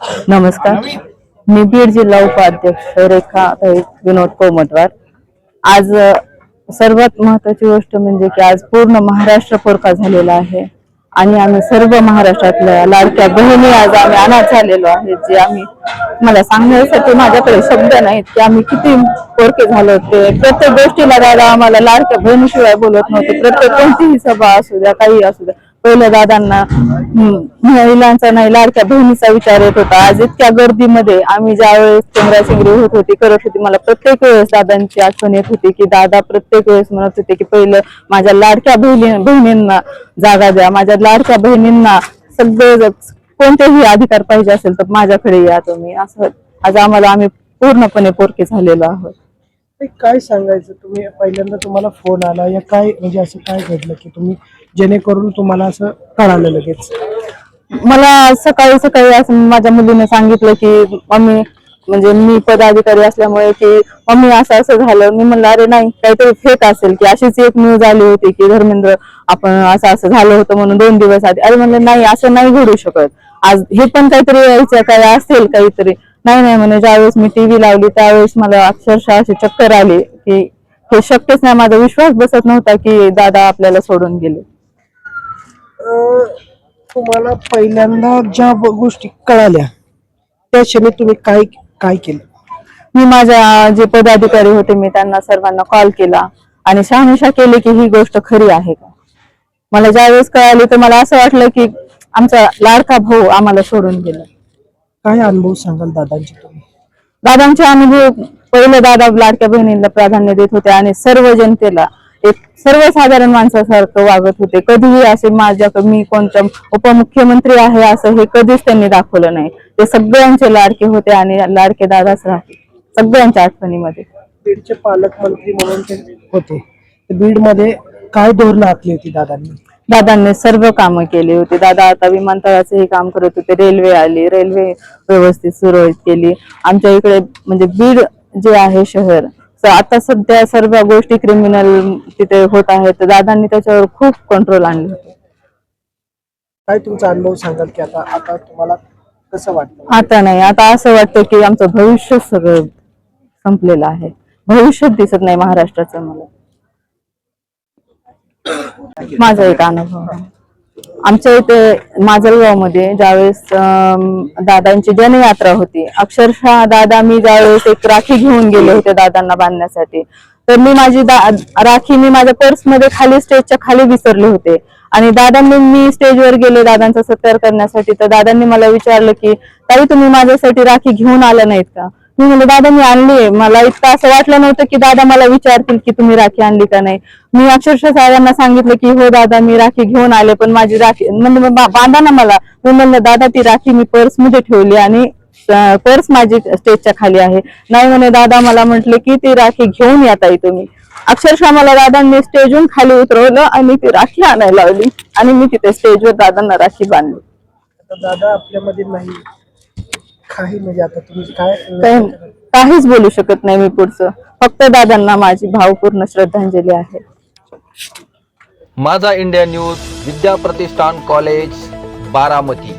नमस्कार. मी बीड जिल्हा उपाध्यक्ष रेखा विनोद कोमटवार. आज सर्वात महत्वाची गोष्ट म्हणजे की आज पूर्ण महाराष्ट्र पोरका झालेला आहे. आणि आम्ही सर्व महाराष्ट्रातल्या लाडक्या बहिणी आज आम्ही अनाथ झालेलो आहे जे आम्ही मला सांगण्यासाठी माझ्याकडे शब्द नाहीत की आम्ही किती पोरके झालो होते. प्रत्येक गोष्टीला दादा आम्हाला लाडक्या बहिणीशिवाय बोलत नव्हते. प्रत्येक कोणतीही सभा असू द्या काही असू द्या. पहिल्या दादांना महिलांचा नाही लाडक्या बहिणीचा विचार येत होता. आज इतक्या गर्दीमध्ये आम्ही ज्या वेळेस चेंगराचेंगरी होत होती करत होती मला प्रत्येक वेळेस दादांची आठवण येत होती की दादा प्रत्येक वेळेस म्हणत होते की पहिलं माझ्या लाडक्या बहिणी बहिणींना जागा द्या माझ्या लाडक्या बहिणींना सगळे कोणतेही अधिकार पाहिजे असेल तर माझ्याकडे या तुम्ही. असं आज आम्हाला आम्ही पूर्णपणे पोरके झालेलो आहोत. काय सांगायचं? तुम्ही पहिल्यांदा तुम्हाला फोन आला. या काय म्हणजे असं काय घडलं की तुम्ही जेणेकरून तुम्हाला असं कळालं लगेच? मला सकाळी सकाळी असं माझ्या मुलीने सांगितलं की मम्मी म्हणजे मी पदाधिकारी असल्यामुळे की मम्मी असं असं झालं. मी म्हणलं अरे नाही काहीतरी फेक असेल की अशीच एक न्यूज आली होती की धर्मेंद्र आपण असं असं झालं होतं म्हणून दोन दिवस आधी. अरे म्हणलं नाही असं नाही घडू शकत. आज हे पण काहीतरी यायचं काय असेल काहीतरी. नाही नाही म्हणे ज्यावेळेस मी टीव्ही लावली त्यावेळेस मला अक्षरशः अशी चक्कर आली की हे शक्यच नाही माझा विश्वास बसत नव्हता की दादा आपल्याला सोडून गेले. तुम्हाला पहिल्यांदा ज्या गोष्टी कळाल्या त्या क्षणी तुम्ही काय काय केलं? मी माझ्या जे पदाधिकारी होते मी त्यांना सर्वांना कॉल केला आणि शहानिशा केली की ही गोष्ट खरी आहे का? मला ज्यावेळेस कळाली तर मला असं वाटलं की आमचा लाडका भाऊ आम्हाला सोडून गेला. काय अनुभव सांगाल दादांचे तुम्ही? दादांचे अनुभव पहिले दादा लाडक्या बहिणींना प्राधान्य देत होते आणि सर्व जनतेला एक सर्वसाधारण माणसासारखं वागत होते. कधीही असे माझ्याकडे मी कोणत्या उपमुख्यमंत्री आहे असं हे कधीच त्यांनी दाखवलं नाही. ते सगळ्यांचे लाडके होते आणि लाडके दादाच राहते सगळ्यांच्या आठवणीमध्ये. बीडचे पालकमंत्री म्हणून ते होते. बीडमध्ये काय धोरणं आखली होती दादांनी? दादांनी सर्व कामं केली होती. दादा आता विमानतळाचंही काम करत होते. रेल्वे आली रेल्वे व्यवस्थित सुरळीत केली. आमच्या इकडे म्हणजे बीड जे आहे शहर आता सध्या सर्व गोष्टी क्रिमिनल तिथे होत आहेत. तर दादांनी त्याच्यावर खूप कंट्रोल आणले होते. काय तुमचा अनुभव सांगाल की आता आता तुम्हाला कसं वाटतं? आता नाही. आता असं वाटतं की आमचं भविष्य सगळं संपलेलं आहे. भविष्यच दिसत नाही महाराष्ट्राचं मला. माझा एक अनुभव आमच्या इथे माजलगावमध्ये ज्यावेळेस दादांची जनयात्रा होती अक्षरशः दादा मी ज्यावेळेस एक राखी घेऊन गेले होते दादांना बांधण्यासाठी तर मी माझी राखी मी माझ्या पर्समध्ये खाली स्टेजच्या खाली विसरले होते. आणि दादांनी मी स्टेजवर गेले दादांचा सत्कार करण्यासाठी तर दादांनी मला विचारलं की ताई तुम्ही माझ्यासाठी राखी घेऊन आला नाहीत का? मी म्हणलं दादा मी आणली मला इतकं असं वाटलं नव्हतं की दादा मला विचारतील की तुम्ही राखी आणली का नाही. मी अक्षरशः साहेबांना सांगितलं की हो दादा मी राखी घेऊन आले पण माझी राखी म्हणजे बांधा ना मला. मी म्हणलं दादा ती राखी मी पर्समध्ये ठेवली आणि पर्स माझी स्टेजच्या खाली आहे. नाही म्हणे दादा मला म्हटले की ती राखी घेऊन या ताई तुम्ही. अक्षरशः मला दादांनी स्टेजहून खाली उतरवलं आणि ती राखी आणायला लावली आणि मी तिथे स्टेजवर दादांना राखी बांधली. दादा आपल्यामध्ये नाही. काही म्हणजे आता तुम्ही काय काही काहीच बोलू शकत नाही मी पुढचं. फक्त दादांना माझी भावपूर्ण श्रद्धांजली आहे. माझा India news Vidya Pratishthan college Baramati.